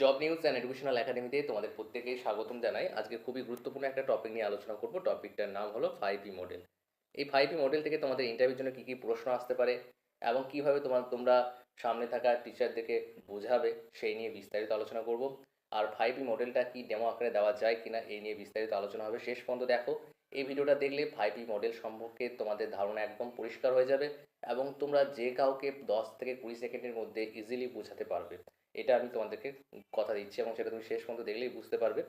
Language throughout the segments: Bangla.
জব নিউজ অ্যান্ড এডুকেশনাল একাডেমিতে তোমাদের প্রত্যেকেই স্বাগতম জানাই। আজকে খুবই গুরুত্বপূর্ণ একটা টপিক নিয়ে আলোচনা করব। টপিকটার নাম হলো ফাইভ ই মডেল এই ফাইভ ই মডেল থেকে তোমাদের ইন্টারভিউর জন্য কী কী প্রশ্ন আসতে পারে এবং কীভাবে তোমার তোমরা সামনে থাকা টিচারদেরকে বোঝাবে সেই নিয়ে বিস্তারিত আলোচনা করব। আর ফাইভ ই মডেলটা কি ডেমো আকারে দেওয়া যায় কিনা এই নিয়ে বিস্তারিত আলোচনা হবে। শেষ পর্যন্ত দেখো, এই ভিডিওটা দেখলে ফাইভ ই মডেল সম্পর্কে তোমাদের ধারণা একদম পরিষ্কার হয়ে যাবে এবং তোমরা যে কাউকে দশ থেকে কুড়ি সেকেন্ডের মধ্যে ইজিলি বোঝাতে পারবে। এটা আমি তোমাদেরকে কথা দিচ্ছি এবং সেটা তুমি শেষ পর্যন্ত দেখলেই বুঝতে পারবে।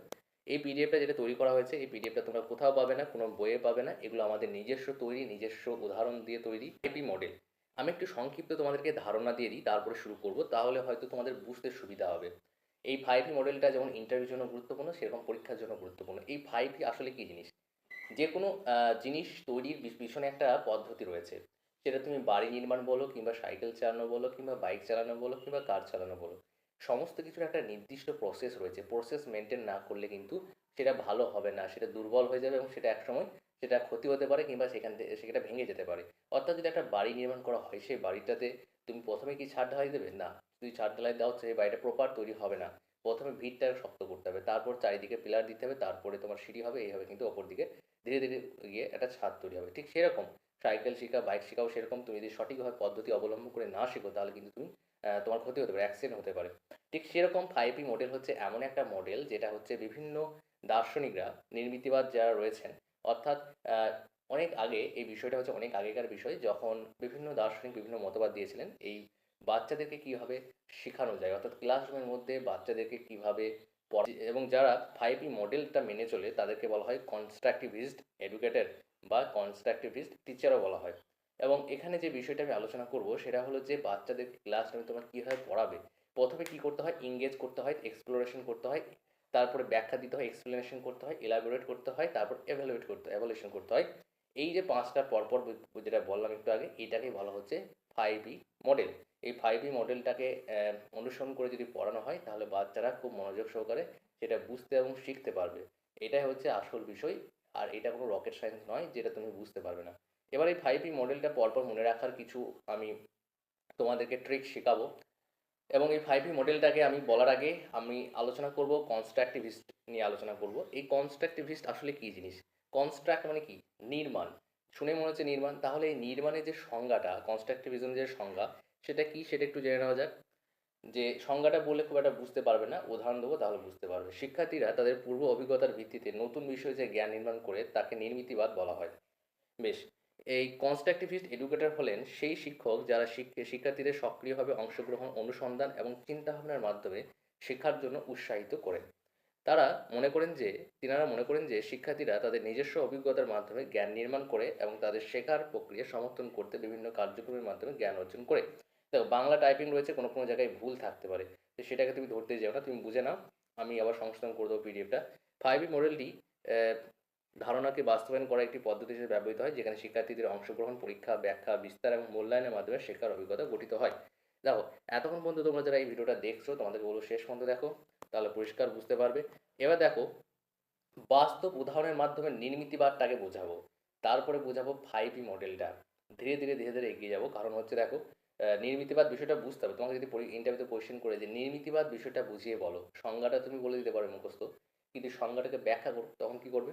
এই পিডিএফটা যেটা তৈরি করা হয়েছে, এই পিডিএফটা তোমরা কোথাও পাবে না, কোনো বইয়ে পাবে না। এগুলো আমাদের নিজস্ব তৈরি, নিজস্ব উদাহরণ দিয়ে তৈরি এপি মডেল আমি একটু সংক্ষিপ্ত তোমাদেরকে ধারণা দিয়ে দিই, তারপরে শুরু করব, তাহলে হয়তো তোমাদের বুঝতে সুবিধা হবে। এই ফাইভ মডেলটা যেমন ইন্টারভিউর জন্য গুরুত্বপূর্ণ, সেরকম পরীক্ষার জন্য গুরুত্বপূর্ণ। এই ফাইভ আসলে কী জিনিস? যে কোনো জিনিস তৈরির পিছ- পিছনে একটা পদ্ধতি রয়েছে। সেটা তুমি বাড়ি নির্মাণ বলো কিংবা সাইকেল চালানো বলো কিংবা বাইক চালানো বলো কিংবা কার চালানো বলো। সমস্ত কিছুর একটা নির্দিষ্ট প্রসেস রয়েছে। প্রসেস মেনটেন না করলে কিন্তু সেটা ভালো হবে না, সেটা দুর্বল হয়ে যাবে এবং সেটা একসময় সেটা ক্ষতি হতে পারে কিংবা সেখান থেকে সেটা ভেঙে যেতে পারে। অর্থাৎ যদি একটা বাড়ি নির্মাণ করা হয়, সেই বাড়িটাতে তুমি প্রথমে কি ছাদ ঢালাই দেবে? না, যদি ছাদ ঢালাই দাও, সেই বাড়িটা প্রপার তৈরি হবে না। প্রথমে ভিতটা শক্ত করতে হবে, তারপর চারিদিকে পিলার দিতে হবে, তারপরে তোমার সিঁড়ি হবে এইভাবে কিন্তু অপর দিকে। ধীরে ধীরে গিয়ে একটা ছাদ তৈরি হবে। ঠিক সেরকম সাইকেল শেখা বাইক শেখাও সেরকম। তুমি যদি সঠিকভাবে পদ্ধতি অবলম্বন করে না শেখো, তাহলে কিন্তু তুমি তোমার ক্ষতি হতে পারে অ্যাক্সিডেন্ট হতে পারে। ঠিক সেরকম ফাইভ ই মডেল হচ্ছে এমন একটা মডেল যেটা হচ্ছে বিভিন্ন দার্শনিকরা, নির্মিতিবাদ যারা রয়েছেন, অর্থাৎ অনেক আগে, এই বিষয়টা হচ্ছে অনেক আগেকার বিষয়, যখন বিভিন্ন দার্শনিক বিভিন্ন মতবাদ দিয়েছিলেন, এই বাচ্চাদেরকে কীভাবে শেখানো যায়, অর্থাৎ ক্লাসরুমের মধ্যে বাচ্চাদেরকে কীভাবে পড়া- এবং যারা ফাইভ ই মডেলটা মেনে চলে, তাদেরকে বলা হয় কনস্ট্রাকটিভিস্ট এডুকেটেড বা কনস্ট্রাকটিভিস্ট টিচারও বলা হয়। এবং এখানে যে বিষয়টা আমি আলোচনা করব, সেটা হলো যে বাচ্চাদের ক্লাসরুমে তোমার কীভাবে পড়াবে? প্রথমে কি করতে হয়? ইংগেজ করতে হয় এক্সপ্লোরেশন করতে হয়, তারপরে ব্যাখ্যা দিতে হয় এক্সপ্লেনেশন করতে হয় এলাবোরেট করতে হয়, তারপর এভালুয়েট করতে হয় এভালুয়েশন করতে হয়। এই যে পাঁচটা পরপর যেটা বললাম একটু আগে এটাকেই বলা হচ্ছে ফাইভ ই মডেল এই ফাইভ ই মডেলটাকে অনুসরণ করে যদি পড়ানো হয়, তাহলে বাচ্চারা খুব মনোযোগ সহকারে সেটা বুঝতে এবং শিখতে পারবে। এটাই হচ্ছে আসল বিষয়, আর এটা কোনো রকেট সায়েন্স নয়, যেটা তুমি বুঝতে পারবে না। এবার এই ফাইভ ই মডেলটা পরপর মনে রাখার কিছু আমি তোমাদেরকে ট্রিক শেখাবো। এবং এই ফাইভ ই মডেলটাকে আমি বলার আগে আমি আলোচনা করব কনস্ট্রাকটিভিস্ট নিয়ে আলোচনা করব। এই কনস্ট্রাকটিভিস্ট আসলে কী জিনিস? কনস্ট্রাক্ট মানে কি? নির্মাণ। শুনে মনে হচ্ছে নির্মাণ। তাহলে এই নির্মাণের যে সংজ্ঞাটা কনস্ট্রাকটিভিজম যে সংজ্ঞা, সেটা কি? সেটা একটু জেনে নেওয়া যাক। যে সংজ্ঞাটা বলে খুব একটা বুঝতে পারবে না। উদাহরণ দেবো, তাহলে বুঝতে পারবে। শিক্ষার্থীরা তাদের পূর্ব অভিজ্ঞতার ভিত্তিতে নতুন বিষয়ে যে জ্ঞান নির্মাণ করে, তাকে নির্মিতিবাদ বলা হয়। বেশ এই কনস্ট্রাকটিভিস্ট এডুকেটর হলেন সেই শিক্ষক যারা শিক- শিক্ষার্থীদের সক্রিয়ভাবে অংশগ্রহণ, অনুসন্ধান এবং চিন্তাভাবনার মাধ্যমে শেখার জন্য উৎসাহিত করেন। তারা মনে করেন যে, তিনারা মনে করেন যে শিক্ষার্থীরা তাদের নিজস্ব অভিজ্ঞতার মাধ্যমে জ্ঞান নির্মাণ করে এবং তাদের শেখার প্রক্রিয়া সমর্থন করতে বিভিন্ন কার্যক্রমের মাধ্যমে জ্ঞান অর্জন করে। দেখো বাংলা টাইপিং রয়েছে, কোনো কোনো জায়গায় ভুল থাকতে পারে। তো সেটাকে তুমি ধরতে যাও না, তুমি বুঝে নাও। আমি আবার সংশোধন করে দেবো পিডিএফটা ফাইভ মডেলটি ধারণাকে বাস্তবায়ন করা একটি পদ্ধতি হিসেবে ব্যবহৃত হয়, যেখানে শিক্ষার্থীদের অংশগ্রহণ, পরীক্ষা, ব্যাখ্যা, বিস্তার এবং মূল্যায়নের মাধ্যমে শেখার অভিজ্ঞতা গঠিত হয়। দেখো, এতক্ষণ পর্যন্ত তোমরা যারা এই ভিডিওটা দেখছ, তোমাদেরকে বলব শেষ পর্যন্ত দেখো, তাহলে পরিষ্কার বুঝতে পারবে। এবার দেখো, বাস্তব উদাহরণের মাধ্যমে নির্মিতিবাদটাকে বোঝাবো। তারপরে বোঝাবো ফাইভ ই মডেলটা ধীরে ধীরে ধীরে ধীরে এগিয়ে যাব। কারণ হচ্ছে দেখো নির্মিতিবাদ বিষয়টা বুঝতে হবে। তোমাকে যদি ইন্টারভিউতে কোয়েশ্চেন করে যে নির্মিতিবাদ বিষয়টা বুঝিয়ে বলো, সংজ্ঞাটা তুমি বলে দিতে পারো মুখস্থ। কিন্তু সংজ্ঞাটাকে ব্যাখ্যা করো, তখন কি করবে?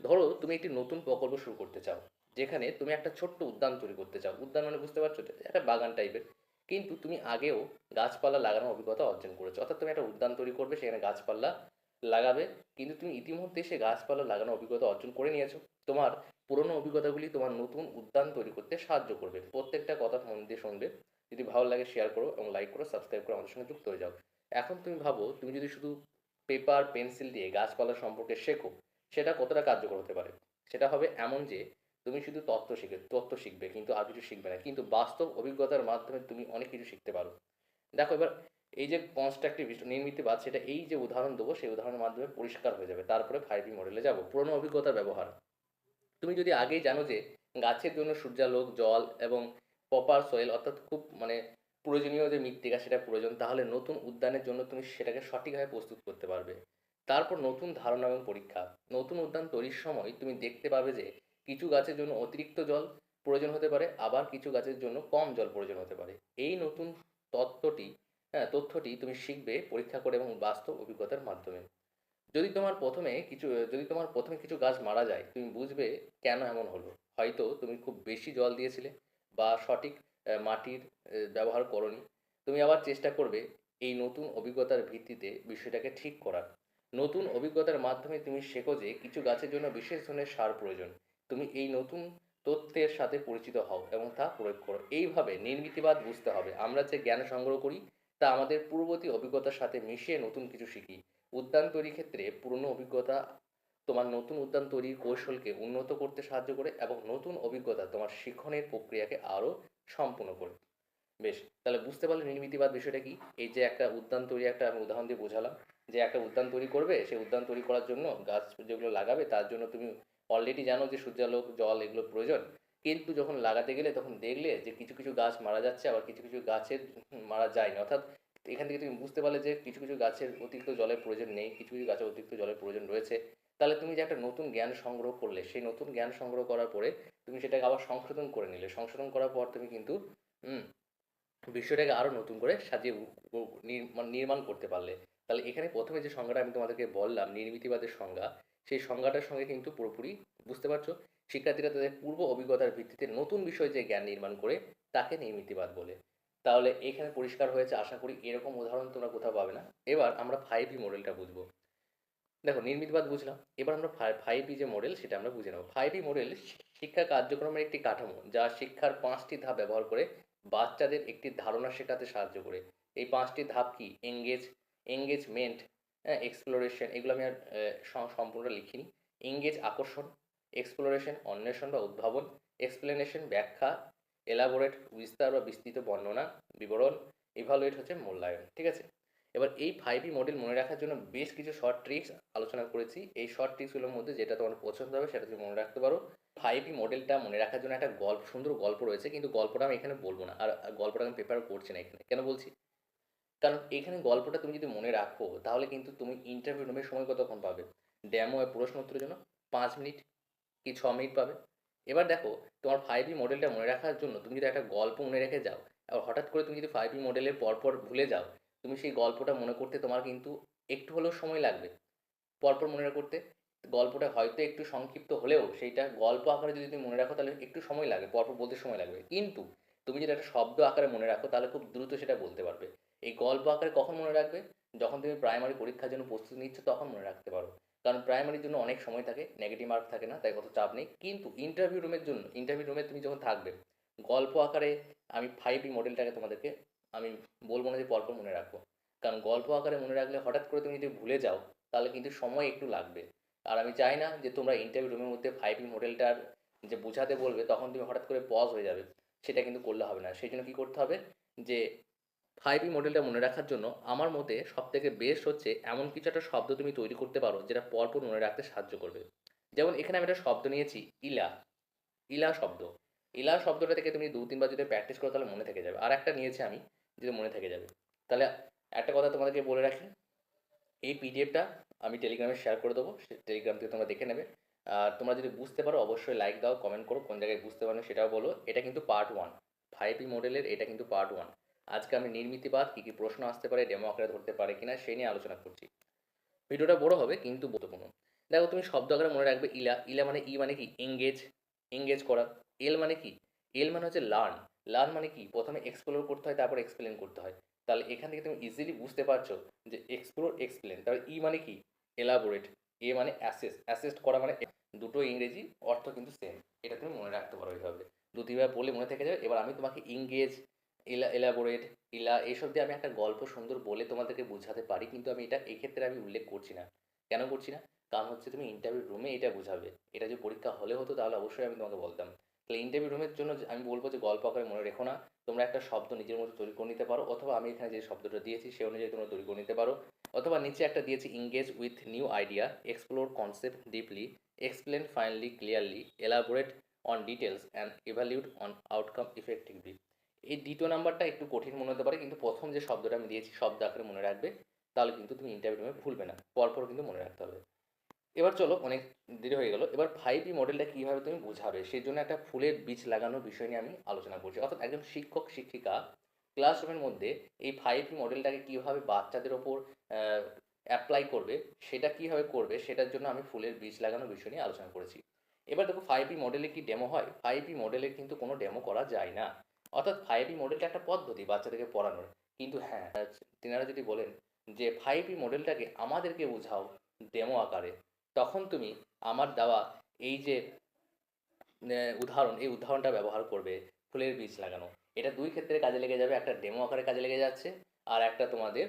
ধরো তুমি একটি নতুন প্রকল্প শুরু করতে চাও, যেখানে তুমি একটা ছোট্ট উদ্যান তৈরি করতে চাও। উদ্যান মানে বুঝতে পারছ? একটা বাগান টাইপের। কিন্তু তুমি আগেও গাছপালা লাগানোর অভিজ্ঞতা অর্জন করেছ। অর্থাৎ তুমি একটা উদ্যান তৈরি করবে, সেখানে গাছপালা লাগাবে। কিন্তু তুমি ইতিমধ্যে সে গাছপালা লাগানোর অভিজ্ঞতা অর্জন করে নিয়েছো। তোমার পুরনো অভিজ্ঞতাগুলি তোমার নতুন উদ্যান তৈরি করতে সাহায্য করবে। প্রত্যেকটা কথা মন দিয়ে শুনবে। যদি ভালো লাগে শেয়ার করো এবং লাইক করো সাবস্ক্রাইব করো আমাদের সঙ্গে যুক্ত হয়ে যাও। এখন তুমি ভাবো, তুমি যদি শুধু পেপার পেন্সিল দিয়ে গাছপালা সম্পর্কে শেখো সেটা কতটা কার্যকর হতে পারে? সেটা হবে এমন যে, তুমি শুধু তত্ত্ব শিখবে তত্ত্ব শিখবে, কিন্তু আর কিছু শিখবে না। কিন্তু বাস্তব অভিজ্ঞতার মাধ্যমে তুমি অনেক কিছু শিখতে পারো। দেখো এবার, এই যে কনস্ট্রাকটিভ নির্মিতিবাদ, সেটা এই যে উদাহরণ দেবো, সেই উদাহরণের মাধ্যমে পরিষ্কার হয়ে যাবে। তারপরে ফাইভ মডেলে যাব। পুরনো অভিজ্ঞতার ব্যবহার। তুমি যদি আগেই জানো যে, গাছের জন্য সূর্যালোক, জল এবং প্রপার সয়েল অর্থাৎ খুব মানে প্রয়োজনীয় যে মৃত্তিকা, সেটা প্রয়োজন, তাহলে নতুন উদ্যানের জন্য তুমি সেটাকে সঠিকভাবে প্রস্তুত করতে পারবে। তারপর নতুন ধারণা এবং পরীক্ষা, নতুন উদ্যান তৈরির সময় তুমি দেখতে পাবে যে কিছু গাছের জন্য অতিরিক্ত জল প্রয়োজন হতে পারে, আবার কিছু গাছের জন্য কম জল প্রয়োজন হতে পারে। এই নতুন তত্ত্বটি হ্যাঁ তথ্যটি তুমি শিখবে পরীক্ষা করে এবং বাস্তব অভিজ্ঞতার মাধ্যমে। যদি তোমার প্রথমে কিছু, যদি তোমার প্রথমে কিছু গাছ মারা যায়, তুমি বুঝবে কেন এমন হলো। হয়তো তুমি খুব বেশি জল দিয়েছিলে বা সঠিক মাটির ব্যবহার করনি। তুমি আবার চেষ্টা করবে এই নতুন অভিজ্ঞতার ভিত্তিতে বিষয়টাকে ঠিক করার। নতুন অভিজ্ঞতার মাধ্যমে তুমি শেখো যে কিছু গাছের জন্য বিশেষ ধরনের সার প্রয়োজন। তুমি এই নতুন তথ্যের সাথে পরিচিত হও এবং তা প্রয়োগ করো। এইভাবে নির্মিতিবাদ বুঝতে হবে। আমরা যে জ্ঞান সংগ্রহ করি, তা আমাদের পূর্ববর্তী অভিজ্ঞতার সাথে মিশিয়ে নতুন কিছু শিখি। উদ্যান তৈরির ক্ষেত্রে পুরনো অভিজ্ঞতা তোমার নতুন উদ্যান তৈরির কৌশলকে উন্নত করতে সাহায্য করে এবং নতুন অভিজ্ঞতা তোমার শিক্ষণের প্রক্রিয়াকে আরও সম্পূর্ণ করে। বেশ, তাহলে বুঝতে পারলে নির্মিতিবাদ বিষয়টা কি? এই যে একটা উদ্যান তৈরি একটা আমি উদাহরণ দিয়ে বোঝালাম। যে একটা উদ্যান তৈরি করবে সেই উদ্যান তৈরি করার জন্য গাছ যেগুলো লাগাবে, তার জন্য তুমি অলরেডি জানো যে সূর্যালোক, জল এগুলো প্রয়োজন। কিন্তু যখন লাগাতে গেলে তখন দেখলে যে কিছু কিছু গাছ মারা যাচ্ছে, আবার কিছু কিছু গাছের মারা যায় না অর্থাৎ এখান থেকে তুমি বুঝতে পারলে যে কিছু কিছু গাছের অতিরিক্ত জলের প্রয়োজন নেই, কিছু কিছু গাছের অতিরিক্ত জলের প্রয়োজন রয়েছে। তাহলে তুমি যে একটা নতুন জ্ঞান সংগ্রহ করলে, সেই নতুন জ্ঞান সংগ্রহ করার পরে তুমি সেটাকে আবার সংশোধন করে নিলে। সংশোধন করার পর তুমি কিন্তু বিষয়টাকে আরও নতুন করে সাজিয়ে মানে নির্মাণ করতে পারলে। তাহলে এখানে প্রথমে যে সংজ্ঞাটা আমি তোমাদেরকে বললাম, নির্মিতিবাদের সংজ্ঞা, সেই সংজ্ঞাটার সঙ্গে কিন্তু পুরোপুরি বুঝতে পারছ। শিক্ষার্থীরা তাদের পূর্ব অভিজ্ঞতার ভিত্তিতে নতুন বিষয় যে জ্ঞান নির্মাণ করে, তাকে নির্মিতিবাদ বলে। তাহলে এখানে পরিষ্কার হয়েছে, আশা করি এরকম উদাহরণ তোমরা কোথাও পাবে না। এবার আমরা ফাইভ ই মডেলটা বুঝব। দেখো, নির্মিতবাদ বুঝলাম। এবার আমরা ফাইভ ই যে মডেল সেটা আমরা বুঝে নেব। ফাইভ ই মডেল শিক্ষা কার্যক্রমের একটি কাঠামো, যা শিক্ষার পাঁচটি ধাপ ব্যবহার করে বাচ্চাদের একটি ধারণা শেখাতে সাহায্য করে। এই পাঁচটি ধাপ কি? এঙ্গেজ এঙ্গেজমেন্ট হ্যাঁ এক্সপ্লোরেশন এগুলো আমি আর সম্পূর্ণ লিখিনি। এঙ্গেজ আকর্ষণ এক্সপ্লোরেশন অন্বেষণ বা উদ্ভাবন এক্সপ্লেনেশন ব্যাখ্যা এলাবোরেট বিস্তার বা বিস্তৃত বর্ণনা, বিবরণ ইভালুয়েট হচ্ছে মূল্যায়ন, ঠিক আছে? এবার এই ফাইভ ই মডেল মনে রাখার জন্য বেশ কিছু শর্ট ট্রিক্স আলোচনা করেছি। এই শর্ট ট্রিক্সগুলোর মধ্যে যেটা তোমার পছন্দ হবে সেটা তুমি মনে রাখতে পারো। ফাইভ মডেলটা মনে রাখার জন্য একটা গল্প, সুন্দর গল্প রয়েছে, কিন্তু গল্পটা আমি এখানে বলব না। আর গল্পটা আমি প্রেপার করছি না এখানে। কেন বলছি? কারণ এখানে গল্পটা তুমি যদি মনে রাখো, তাহলে কিন্তু তুমি ইন্টারভিউ রুমের সময় কতক্ষণ পাবে? ড্যামো প্রশ্ন উত্তরের জন্য পাঁচ মিনিট কি ছ মিনিট পাবে? এবার দেখো, তোমার ফাইভ ই মডেলটা মনে রাখার জন্য তুমি যদি একটা গল্প মনে রেখে যাও আর হঠাৎ করে তুমি যদি ফাইভ ই মডেলের পরপর ভুলে যাও, তুমি সেই গল্পটা মনে করতে তোমার কিন্তু একটু হলেও সময় লাগবে। পরপর মনে করতে, গল্পটা হয়তো একটু সংক্ষিপ্ত হলেও সেইটা গল্প আকারে যদি তুমি মনে রাখো, তাহলে একটু সময় লাগবে পরপর বলতে সময় লাগবে। কিন্তু তুমি যদি একটা শব্দ আকারে মনে রাখো, তাহলে খুব দ্রুত সেটা বলতে পারবে। এই গল্প আকারে কখন মনে রাখবে? যখন তুমি প্রাইমারি পরীক্ষার জন্য প্রস্তুতি নিচ্ছ, তখন মনে রাখতে পারো। কারণ প্রাইমারির জন্য অনেক সময় থাকে নেগেটিভ মার্ক থাকে না, তাই কত চাপ নেই। কিন্তু ইন্টারভিউ রুমের জন্য ইন্টারভিউ রুমে তুমি যখন থাকবে, গল্প আকারে আমি ফাইভ মডেলটাকে তোমাদেরকে আমি বলব না যে পরপর মনে রাখব। কারণ গল্প আকারে মনে রাখলে হঠাৎ করে তুমি যদি ভুলে যাও, তাহলে কিন্তু সময় একটু লাগবে। আর আমি চাই না যে তোমরা ইন্টারভিউ রুমের মধ্যে ফাইভ ই মডেলটার যে বোঝাতে বলবে, তখন তুমি হঠাৎ করে পজ হয়ে যাবে। সেটা কিন্তু করলে হবে না। সেই জন্য কী করতে হবে? যে ফাইভ ই মডেলটা মনে রাখার জন্য আমার মতে সব থেকে বেস্ট হচ্ছে এমন কিছু একটা শব্দ তুমি তৈরি করতে পারো যেটা পরপর মনে রাখতে সাহায্য করবে। যেমন এখানে আমি একটা শব্দ নিয়েছি, ইলা। ইলা শব্দ। ইলা শব্দটা থেকে তুমি দু, তিনবার যদি প্র্যাকটিস করো তাহলে মনে থেকে যাবে। আর একটা নিয়েছি আমি যদি মনে থেকে যাবে। তাহলে একটা কথা তোমাদেরকে বলে রাখি, এই পিডিএফটা আমি টেলিগ্রামে শেয়ার করে দেবো টেলিগ্রাম থেকে তোমরা দেখে নেবে। আর তোমরা যদি বুঝতে পারো, অবশ্যই লাইক দাও কমেন্ট করো, কোন জায়গায় বুঝতে পারো সেটাও বলো। এটা কিন্তু পার্ট ওয়ান ফাইভ ই মডেলের এটা কিন্তু পার্ট ওয়ান আজকে আমি নির্মিতিবাদ, কী কী প্রশ্ন আসতে পারে ডেমো আকারে ধরতে পারে কিনা সেই নিয়ে আলোচনা করছি। ভিডিওটা বড় হবে, কিন্তু গুরুত্বপূর্ণ। দেখো, তুমি শব্দ আকারে মনে রাখবে ইলা ইলা মানে ই মানে কি? এঙ্গেজ এঙ্গেজ করা। এল মানে কি? এল মানে হচ্ছে লার্ন লার্ন মানে কি? প্রথমে এক্সপ্লোর করতে হয়, তারপর এক্সপ্লেন করতে হয়। তাহলে এখান থেকে তুমি ইজিলি বুঝতে পারছ যে এক্সপ্লোর এক্সপ্লেন তাহলে ই মানে কি? এলাবোরেট এ মানে অ্যাসেস অ্যাসেস্ট করা মানে দুটো ইংরেজি অর্থ কিন্তু সেম এটা তুমি মনে রাখতে পারো এইভাবে। দু তিনবার বলে মনে থেকে যাবে, এবার আমি তোমাকে ইংগেজ এলা এলাবোরেট ইলা এইসব দিয়ে আমি একটা গল্প সুন্দর বলে তোমাদেরকে বোঝাতে পারি, কিন্তু আমি এটা এক্ষেত্রে আমি উল্লেখ করছি না। কেন করছি না? কারণ হচ্ছে তুমি ইন্টারভিউ রুমে এটা বোঝাবে। এটা যদি পরীক্ষা হলে হতো তাহলে অবশ্যই আমি তোমাকে বলতাম। তাহলে ইন্টারভিউ রুমের জন্য আমি বলব যে, গল্প আকারে মনে রেখো না। তোমরা একটা শব্দ নিজের মতো তৈরি করে নিতে পারো, অথবা আমি এখানে যে শব্দটা দিয়েছি সে অনুযায়ী তোমরা তৈরি করে নিতে পারো, অথবা নিচে একটা দিয়েছি engage with new idea explore concept deeply explain finally clearly elaborate on details and evaluate on outcome effectively এই দ্বিতীয় নাম্বারটা একটু কঠিন মনে হতে পারে, কিন্তু প্রথম যে শব্দটা আমি দিয়েছি, শব্দ আকারে মনে রাখবে, তাহলে কিন্তু তুমি ইন্টারভিউ ভুলবে না, পরপর কিন্তু মনে রাখতে হবে। এবার চলো, অনেক দেরি হয়ে গেল, এবার ফাইভ ই মডেলটা কীভাবে তুমি বোঝাবে, সেই জন্য একটা ফুলের বীজ লাগানোর বিষয় নিয়ে আমি আলোচনা করছি। অর্থাৎ একজন শিক্ষক, শিক্ষিকা ক্লাসরুমের মধ্যে এই ফাইভ ই মডেলটাকে কীভাবে বাচ্চাদের ওপর অ্যাপ্লাই করবে, সেটা কীভাবে করবে, সেটার জন্য আমি ফুলের বীজ লাগানোর বিষয় নিয়ে আলোচনা করেছি। এবার দেখো ফাইভ ই মডেলে কি ডেমো হয়? ফাইভ ই মডেলে কিন্তু কোনো ডেমো করা যায় না। অর্থাৎ ফাইভ মডেলটা একটা পদ্ধতি বাচ্চাদেরকে পড়ানোর। কিন্তু হ্যাঁ তিনারা যদি বলেন যে ফাইভ মডেলটাকে আমাদেরকে বোঝাও ডেমো আকারে, তখন তুমি আমার দেওয়া এই যে উদাহরণ, এই উদাহরণটা ব্যবহার করবে ফুলের বীজ লাগানো। এটা দুই ক্ষেত্রে কাজে লেগে যাবে, একটা ডেমো আকারে কাজে লেগে যাচ্ছে, আর একটা তোমাদের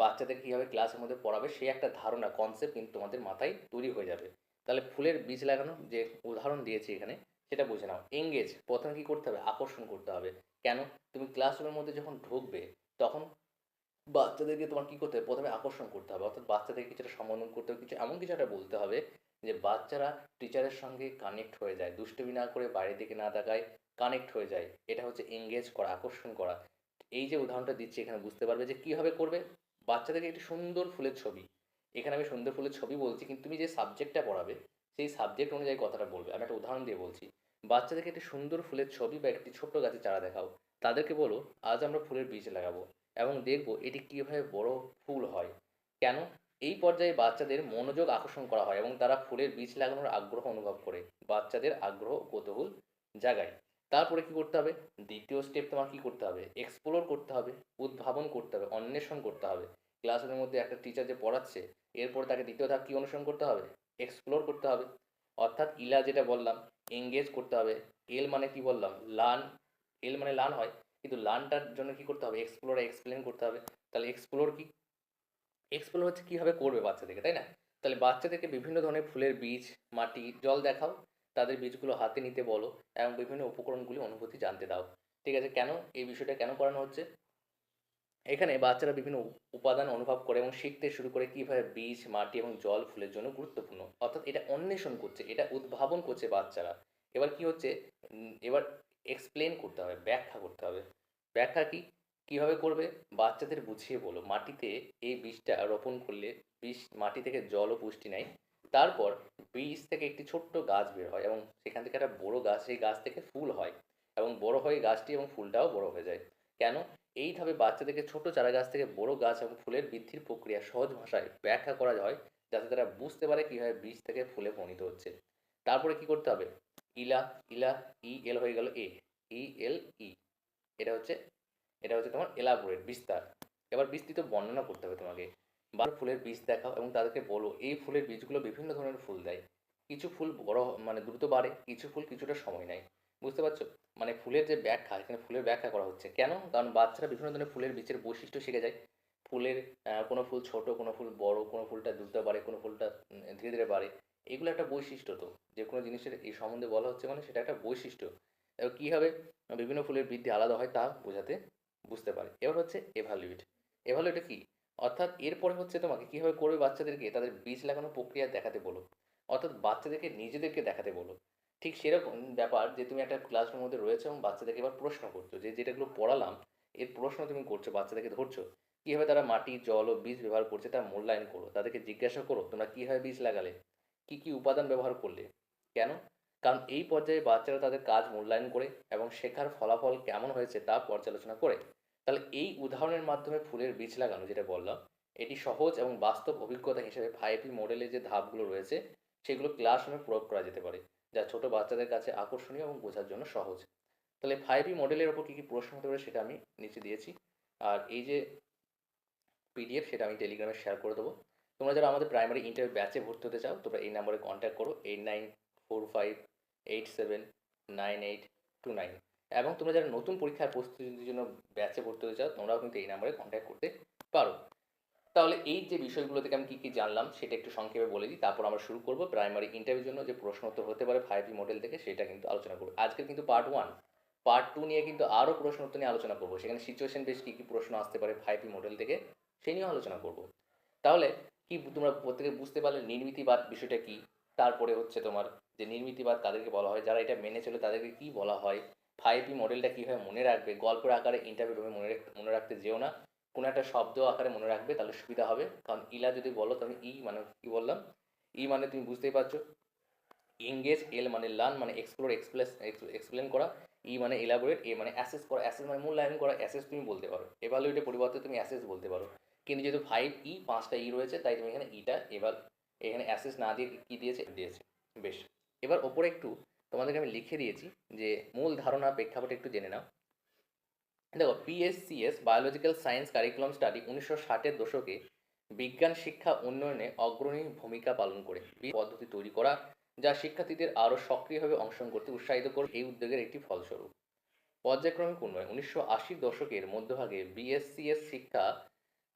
বাচ্চাদের কীভাবে ক্লাসের মধ্যে পড়াবে সেই একটা ধারণা কনসেপ্ট কিন্তু তোমাদের মাথায় তৈরি হয়ে যাবে। তাহলে ফুলের বীজ লাগানো যে উদাহরণ দিয়েছি এখানে সেটা বুঝে নাও এঙ্গেজ প্রথমে কী করতে হবে? আকর্ষণ করতে হবে। কেন? তুমি ক্লাসরুমের মধ্যে যখন ঢুকবে, তখন বাচ্চাদেরকে তোমার কী করতে হবে? প্রথমে আকর্ষণ করতে হবে। অর্থাৎ বাচ্চাদের কিছুটা সম্বোধন করতে হবে, কিছু এমন কিছু একটা বলতে হবে যে, বাচ্চারা টিচারের সঙ্গে কানেক্ট হয়ে যায়। দুষ্টুমি না করে বাইরের দিকে না তাকায় কানেক্ট হয়ে যায়। এটা হচ্ছে এঙ্গেজ করা, আকর্ষণ করা। এই যে উদাহরণটা দিচ্ছি, এখানে বুঝতে পারবে যে, কীভাবে করবে? বাচ্চাদেরকে একটি সুন্দর ফুলের ছবি। এখানে আমি সুন্দর ফুলের ছবি বলছি, কিন্তু তুমি যে সাবজেক্টটা পড়াবে, সেই সাবজেক্ট অনুযায়ী কথাটা বলবে। আমি একটা উদাহরণ দিয়ে বলছি। বাচ্চাদেরকে একটি সুন্দর ফুলের ছবি বা একটি ছোট্ট গাছের চারা দেখাও। তাদেরকে বলো, আজ আমরা ফুলের বীজ লাগাবো এবং দেখব এটি কীভাবে বড় ফুল হয়। কেন? এই পর্যায়ে বাচ্চাদের মনোযোগ আকর্ষণ করা হয় এবং তারা ফুলের বীজ লাগানোর আগ্রহ অনুভব করে, বাচ্চাদের আগ্রহ কৌতূহল জাগায়। তারপরে কি করতে হবে? দ্বিতীয় স্টেপ তোমার কি করতে হবে? এক্সপ্লোর করতে হবে, উদ্ভাবন করতে হবে, অন্বেষণ করতে হবে। ক্লাসের মধ্যে একটা টিচার যে পড়াচ্ছে, এরপর তাকে দ্বিতীয় ধাপ কী অনুসরণ করতে হবে? এক্সপ্লোর করতে হবে। অর্থাৎ ইলা যেটা বললাম এঙ্গেজ করতে হবে। এল মানে কি বললাম? লার্ন এল মানে লার্ন হয়, কিন্তু লার্নটার জন্য কি করতে হবে? এক্সপ্লোর এক্সপ্লেন করতে হবে। তাহলে এক্সপ্লোর কি? এক্সপ্লোর হচ্ছে কীভাবে করবে বাচ্চাদেরকে, তাই না? তাহলে বাচ্চাদেরকে বিভিন্ন ধরনের ফুলের বীজ, মাটি, জল দেখাও। তাদের বীজগুলো হাতে নিতে বলো এবং বিভিন্ন উপকরণগুলি অনুভূতি জানতে দাও। ঠিক আছে, কেন? এই বিষয়টা কেন করানো হচ্ছে? এখানে বাচ্চারা বিভিন্ন উপাদান অনুভব করে এবং শিখতে শুরু করে কীভাবে বীজ, মাটি এবং জল ফুলের জন্য গুরুত্বপূর্ণ। অর্থাৎ এটা অন্বেষণ করছে, এটা উদ্ভাবন করছে বাচ্চারা। এবার কি হচ্ছে? এবার এক্সপ্লেন করতে হবে, ব্যাখ্যা করতে হবে। ব্যাখ্যা কি? কীভাবে করবে? বাচ্চাদের বুঝিয়ে বলো। মাটিতে এই বীজটা রোপণ করলে বীজ, মাটি থেকে জল ও পুষ্টি নেয়। তারপর বীজ থেকে একটি ছোট্ট গাছ বের হয় এবং সেখান থেকে একটা বড় গাছ, সেই গাছ থেকে ফুল হয় এবং বড় হয়ে গাছটি এবং ফুলটাও বড় হয়ে যায়। কেন? এইভাবে বাচ্চাদেরকে ছোট চারা গাছ থেকে বড় গাছ এবং ফুলের বৃদ্ধির প্রক্রিয়া সহজ ভাষায় ব্যাখ্যা করা হয় যাতে তারা বুঝতে পারে কীভাবে বীজ থেকে ফুলে পরিণত হচ্ছে। তারপরে কি করতে হবে? ইলা ইলা, ই, এল হয়ে গেল এ। ই, এল, ই। এটা হচ্ছে এটা হচ্ছে তোমার এলাবোরেট বিস্তার। এবার বিস্তৃত বর্ণনা করতে হবে তোমাকে। বার ফুলের বীজ দেখাও এবং তাদেরকে বলো, এই ফুলের বীজগুলো বিভিন্ন ধরনের ফুল দেয়। কিছু ফুল বড় মানে দ্রুত বাড়ে, কিছু ফুল কিছুটা সময় নেয়। বুঝতে পারছ? মানে ফুলের যে ব্যাখ্যা, এখানে ফুলের ব্যাখ্যা করা হচ্ছে। কেন? কারণ বাচ্চারা বিভিন্ন ধরনের ফুলের বীজের বৈশিষ্ট্য শিখে যায়। ফুলের কোনো ফুল ছোট, কোনো ফুল বড়, কোনো ফুলটা দ্রুত বাড়ে, কোনো ফুলটা ধীরে ধীরে বাড়ে। এগুলো একটা বৈশিষ্ট্য তো। যে কোনো জিনিসের এই সম্বন্ধে বলা হচ্ছে মানে সেটা একটা বৈশিষ্ট্য। এবার কীভাবে বিভিন্ন ফুলের বৃদ্ধি আলাদা হয় তা বোঝাতে বুঝতে পারে। এবার হচ্ছে এভালুয়েট এভালুয়েটে কি? অর্থাৎ এরপরে হচ্ছে তোমাকে কীভাবে করবে বাচ্চাদেরকে? তাদের বীজ লাগানোর প্রক্রিয়া দেখাতে বলো। অর্থাৎ বাচ্চাদেরকে নিজেদেরকে দেখাতে বলো। ঠিক সেরকম ব্যাপার যে তুমি একটা ক্লাসরুমের মধ্যে রয়েছে এবং বাচ্চাদেরকে এবার প্রশ্ন করছ। যে যেটাগুলো পড়ালাম, এর প্রশ্ন তুমি করছ, বাচ্চাদেরকে ধরছো। কীভাবে তারা মাটি, জল ও বীজ ব্যবহার করছে তার মূল্যায়ন করো, তাদেরকে জিজ্ঞাসা করো, তোমরা কীভাবে বীজ লাগালে? কী কী উপাদান ব্যবহার করলে? কেন? কারণ এই পর্যায়ে বাচ্চারা তাদের কাজ মূল্যায়ন করে এবং শেখার ফলাফল কেমন হয়েছে তা পর্যালোচনা করে। তাহলে এই উদাহরণের মাধ্যমে ফুলের বীজ লাগানো যেটা বললাম, এটি সহজ এবং বাস্তব অভিজ্ঞতা হিসেবে ফাইভ মডেলে যে ধাপগুলো রয়েছে, সেগুলো ক্লাসরুমে প্রয়োগ করা যেতে পারে। যা ছোট বাচ্চাদের কাছে আকর্ষণীয় এবং বোঝার জন্য সহজ। তাহলে ফাইভ ই মডেলের ওপর কী কী প্রশ্ন হতে পারে সেটা আমি নিচে দিয়েছি। আর এই যে পিডিএফ সেটা আমি টেলিগ্রামে শেয়ার করে দেবো। তোমরা যারা আমাদের প্রাইমারি ইন্টারভিউ ব্যাচে ভর্তি হতে চাও, তোমরা এই নাম্বারে কন্ট্যাক্ট করো eight nine four five eight seven nine eight two nine এবং তোমরা যারা নতুন পরীক্ষার প্রস্তুতির জন্য ব্যাচে ভর্তি হতে চাও, তোমরাও কিন্তু এই নাম্বারে কন্ট্যাক্ট করতে পারো। তাহলে এই যে বিষয়গুলো থেকে আমি কী কী জানলাম, সেটা একটু সংক্ষেপে বলে দিই। তারপর আমরা শুরু করব প্রাইমারি ইন্টারভিউর জন্য যে প্রশ্ন উত্তর হতে পারে ফাইভ মডেল থেকে, সেটা কিন্তু আলোচনা করব। আজকের কিন্তু পার্ট ওয়ান পার্ট টু নিয়ে কিন্তু আরও প্রশ্ন উত্তর নিয়ে আলোচনা করব। সেখানে সিচুয়েশন বেশ কী কী প্রশ্ন আসতে পারে ফাইভ মডেল থেকে, সে নিয়েও আলোচনা করব। তাহলে কি তোমরা প্রত্যেকে বুঝতে পারলে নির্মিতিবাদ বিষয়টা কি? তারপরে হচ্ছে তোমার যে নির্মিতিবাদ তাদেরকে বলা হয়, যারা এটা মেনে চলে তাদেরকে কি বলা হয়? ফাইভ মডেলটা কীভাবে মনে রাখবে? গল্পের আকারে ইন্টারভিউ রুমে মনে মনে রাখতে যেও না। কোনো একটা শব্দ আকারে মনে রাখবে, তাহলে সুবিধা হবে। কারণ ইলা যদি বলো তুমি ই মানে কি বললাম? ই মানে তুমি বুঝতেই পারছ। এঙ্গেজ এল মানে লার্ন মানে এক্সপ্লোর এক্সপ্লেস এক্সপ্লেন করা। ই মানে এলাবোরেট এ মানে অ্যাসেস করা। অ্যাসেস মানে মূল্যায়ন করা অ্যাসেস তুমি বলতে পারো। এভালুয়েটের পরিবর্তে তুমি অ্যাসেস বলতে পারো। কিন্তু যেহেতু ফাইভ ই, পাঁচটা ই রয়েছে, তাই তুমি এখানে ইটা এবার এখানে অ্যাসেস না দিয়ে কী দিয়েছে? দিয়েছে। বেশ। এবার ওপরে একটু তোমাদেরকে আমি লিখে দিয়েছি যে মূল ধারণা প্রেক্ষাপটে একটু জেনে নাও। দেখো PSCS biological science curriculum study উনিশশো ষাটের দশকে বিজ্ঞান শিক্ষা উন্নয়নে অগ্রণী ভূমিকা পালন করে। পদ্ধতি তৈরি করা, যা শিক্ষার্থীদের আরও সক্রিয়ভাবে অংশগ্রহণ করতে উৎসাহিত করে, এই উদ্যোগের একটি ফলস্বরূপ। পর্যায়ক্রমিক উন্নয়ন, উনিশশো আশির দশকের মধ্যভাগে বিএসসিএস শিক্ষা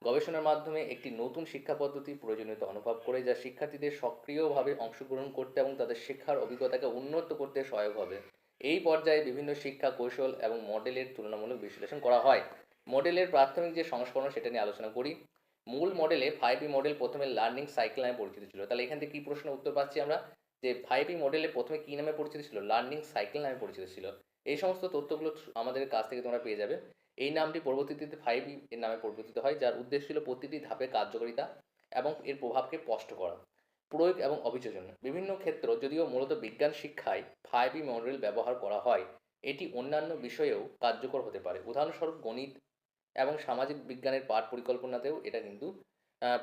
গবেষণার মাধ্যমে একটি নতুন শিক্ষা পদ্ধতির প্রয়োজনীয়তা অনুভব করে, যা শিক্ষার্থীদের সক্রিয়ভাবে অংশগ্রহণ করতে এবং তাদের শিক্ষার অভিজ্ঞতাকে উন্নত করতে সহায়ক হবে। এই পর্যায়ে বিভিন্ন শিক্ষা কৌশল এবং মডেলের তুলনামূলক বিশ্লেষণ করা হয়। মডেলের প্রাথমিক যে সংস্করণ সেটা নিয়ে আলোচনা করি। মূল মডেলে ফাইভ মডেল প্রথমে লার্নিং সাইকেল নামে পরিচিত ছিল। তাহলে এখান থেকে কী প্রশ্ন উত্তর পাচ্ছি আমরা? যে ফাইভ মডেলে প্রথমে কী নামে পরিচিত ছিল? লার্নিং সাইকেল নামে পরিচিত ছিল। এই সমস্ত তথ্যগুলো আমাদের কাছ থেকে তোমরা পেয়ে যাবে। এই নামটি পরবর্তীতে ফাইভ এর নামে পরিবর্তিত হয়, যার উদ্দেশ্য ছিল প্রতিটি ধাপে কার্যকারিতা এবং এর প্রভাবকে স্পষ্ট করা। প্রয়োগ এবং অভিযোজন বিভিন্ন ক্ষেত্র যদিও মূলত বিজ্ঞান শিক্ষায় ফাইভ ই মডেল ব্যবহার করা হয়, এটি অন্যান্য বিষয়েও কার্যকর হতে পারে। উদাহরণস্বরূপ গণিত এবং সামাজিক বিজ্ঞানের পাঠ পরিকল্পনাতেও এটা কিন্তু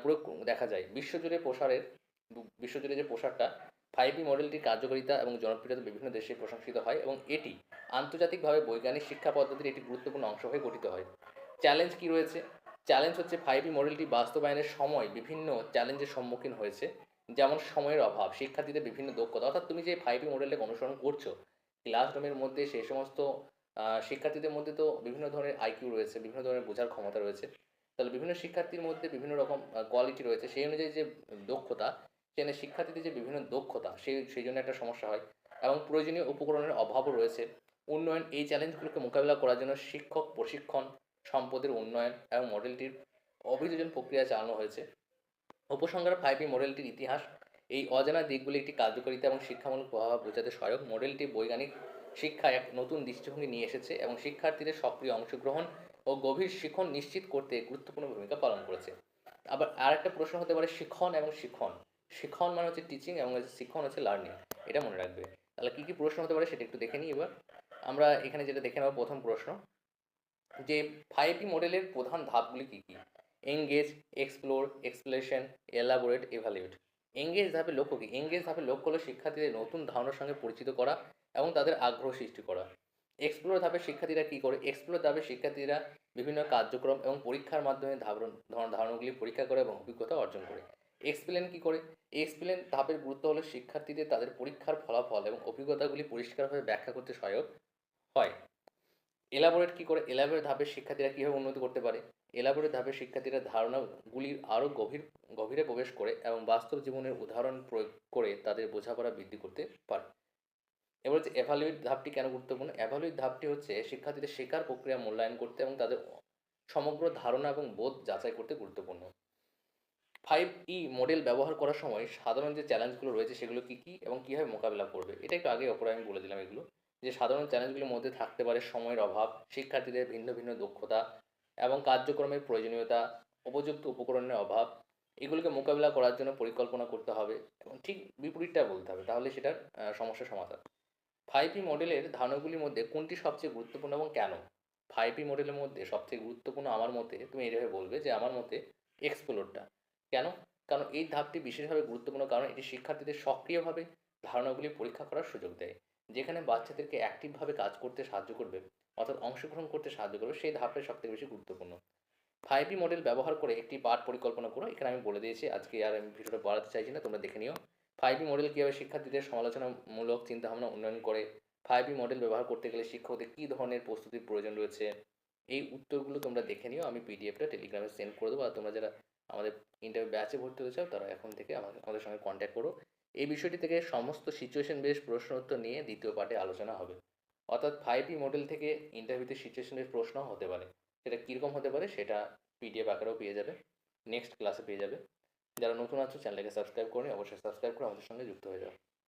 প্রয়োগ দেখা যায়। বিশ্বজুড়ে প্রসারের, বিশ্বজুড়ে যে প্রসারটা ফাইভ ই মডেলটির কার্যকারিতা এবং জনপ্রিয়তা বিভিন্ন দেশে প্রশংসিত হয় এবং এটি আন্তর্জাতিকভাবে বৈজ্ঞানিক শিক্ষা পদ্ধতির একটি গুরুত্বপূর্ণ অংশ হয়ে গঠিত হয়। চ্যালেঞ্জ কি রয়েছে? চ্যালেঞ্জ হচ্ছে ফাইভ ই মডেলটি বাস্তবায়নের সময় বিভিন্ন চ্যালেঞ্জের সম্মুখীন হয়েছে। যেমন সময়ের অভাব, শিক্ষার্থীদের বিভিন্ন দক্ষতা, অর্থাৎ তুমি যে ফাইভ ই মডেলটাকে অনুসরণ করছ ক্লাসরুমের মধ্যে সেই সমস্ত শিক্ষার্থীদের মধ্যে তো বিভিন্ন ধরনের আইকিউ রয়েছে, বিভিন্ন ধরনের বোঝার ক্ষমতা রয়েছে। তাহলে বিভিন্ন শিক্ষার্থীর মধ্যে বিভিন্ন রকম কোয়ালিটি রয়েছে। সেই অনুযায়ী যে দক্ষতা, সেখানে শিক্ষার্থীদের যে বিভিন্ন দক্ষতা সেই সেই জন্য একটা সমস্যা হয়। এবং প্রয়োজনীয় উপকরণের অভাবও রয়েছে। উন্নয়ন, এই চ্যালেঞ্জগুলোকে মোকাবিলা করার জন্য শিক্ষক প্রশিক্ষণ, সম্পদের উন্নয়ন এবং মডেলটির অভিযোজন প্রক্রিয়া চালানো হয়েছে। উপসংহার ফাইভ ই মডেলটির ইতিহাস, এই অজানা দিকগুলি একটি কার্যকারিতা এবং শিক্ষামূলক প্রভাব বোঝাতে সহায়ক। মডেলটি বৈজ্ঞানিক শিক্ষায় এক নতুন দৃষ্টিভঙ্গি নিয়ে এসেছে এবং শিক্ষার্থীদের সক্রিয় অংশগ্রহণ ও গভীর শিখন নিশ্চিত করতে গুরুত্বপূর্ণ ভূমিকা পালন করেছে। আবার আর একটা প্রশ্ন হতে পারে, শিখন এবং শিখন। শিখন মানে হচ্ছে টিচিং এবং হচ্ছে শিখন হচ্ছে লার্নিং এটা মনে রাখবে। তাহলে কী কী প্রশ্ন হতে পারে সেটা একটু দেখে নিই এবার। আমরা এখানে যেটা দেখে নেব, প্রথম প্রশ্ন। যে ফাইভ মডেলের প্রধান ধাপগুলি কী কী? Engage explore explanation elaborate evaluate engage ধাপে লক্ষ্য কী? এঙ্গেজ ধাপে লক্ষ্য হলো শিক্ষার্থীদের নতুন ধারণার সঙ্গে পরিচিত করা এবং তাদের আগ্রহ সৃষ্টি করা। এক্সপ্লোর ধাপে শিক্ষার্থীরা কী করে? এক্সপ্লোর ধাপে শিক্ষার্থীরা বিভিন্ন কার্যক্রম এবং পরীক্ষার মাধ্যমে ধারণ ধারণাগুলি পরীক্ষা করে এবং অভিজ্ঞতা অর্জন করে। এক্সপ্লেন কী করে? এক্সপ্লেন ধাপের গুরুত্ব হলো শিক্ষার্থীদের তাদের পরীক্ষার ফলাফল এবং অভিজ্ঞতাগুলি পরিষ্কারভাবে ব্যাখ্যা করতে সহায়ক হয়। এলাবোরেট কী করে? এলাবোরেট ধাপের শিক্ষার্থীরা কীভাবে উন্নতি করতে পারে? এলাবোরেট ধাপের শিক্ষার্থীরা ধারণাগুলির আরও গভীর, গভীরে প্রবেশ করে এবং বাস্তব জীবনের উদাহরণ প্রয়োগ করে তাদের বোঝাপড়া বৃদ্ধি করতে পারে। এবার হচ্ছে এভালুয়েট ধাপটি কেন গুরুত্বপূর্ণ? এভালুয়েট ধাপটি হচ্ছে শিক্ষার্থীদের শেখার প্রক্রিয়া মূল্যায়ন করতে এবং তাদের সমগ্র ধারণা এবং বোধ যাচাই করতে গুরুত্বপূর্ণ। ফাইভ ই মডেল ব্যবহার করার সময় সাধারণ যে চ্যালেঞ্জগুলো রয়েছে সেগুলো কী কী এবং কীভাবে মোকাবিলা করবে? এটা একটু আগে অপরে আমি বলে দিলাম এগুলো। যে সাধারণ চ্যালেঞ্জগুলির মধ্যে থাকতে পারে সময়ের অভাব শিক্ষার্থীদের ভিন্ন ভিন্ন দক্ষতা এবং কার্যক্রমের প্রয়োজনীয়তা উপযুক্ত উপকরণের অভাব এগুলোকে মোকাবিলা করার জন্য পরিকল্পনা করতে হবে এবং ঠিক বিপরীতটা বলতে হবে তাহলে সেটার আহ, সমস্যার সমাধান। ফাইভ পি মডেলের ধারণাগুলির মধ্যে কোনটি সবচেয়ে গুরুত্বপূর্ণ এবং কেন? ফাইভ পি মডেলের মধ্যে সবচেয়ে গুরুত্বপূর্ণ আমার মতে তুমি এইভাবে বলবে যে আমার মতে এক্সপ্লোরটা কেন? কারণ এই ধাপটি বিশেষভাবে গুরুত্বপূর্ণ কারণ এটি শিক্ষার্থীদের সক্রিয়ভাবে ধারণাগুলি পরীক্ষা করার সুযোগ দেয়। যেখানে বাচ্চাদেরকে অ্যাক্টিভভাবে কাজ করতে সাহায্য করবে, অর্থাৎ অংশগ্রহণ করতে সাহায্য করবে, সেই ধাপটা সবথেকে বেশি গুরুত্বপূর্ণ। ফাইভ মডেল ব্যবহার করে একটি পাঠ পরিকল্পনা করো, এখানে আমি বলে দিয়েছি, আজকে আর আমি ভিডিওটা বাড়াতে চাইছি না, তোমরা দেখে নিও। ফাইভ মডেল কীভাবে শিক্ষার্থীদের সমালোচনামূলক, চিন্তাভাবনা উন্নয়ন করে ফাইভ মডেল ব্যবহার করতে গেলে শিক্ষকদের কী ধরনের প্রস্তুতির প্রয়োজন রয়েছে, এই উত্তরগুলো তোমরা দেখে নিও, আমি পিডিএফটা টেলিগ্রামে সেন্ড করে দেবো, আর তোমরা যারা আমাদের ইন্টারভিউ ব্যাচে ভর্তি হতে চাও, তারা এখন থেকে আমাদের আমাদের সঙ্গে কন্ট্যাক্ট করো। এই বিষয়টি থেকে সমস্ত সিচুয়েশন বেস প্রশ্ন উত্তর নিয়ে দ্বিতীয় পার্টে আলোচনা হবে। অর্থাৎ ফাইভ মডেল থেকে ইন্টারভিউতে সিচুয়েশন বেস প্রশ্ন হতে পারে। সেটা কীরকম হতে পারে সেটা পিডিএফ আকারেও পেয়ে যাবে। নেক্সট ক্লাসে পেয়ে যাবে। যারা নতুন আছো চ্যানেলকে সাবস্ক্রাইব করে অবশ্যই সাবস্ক্রাইব করে আমাদের সঙ্গে যুক্ত হয়ে যাও।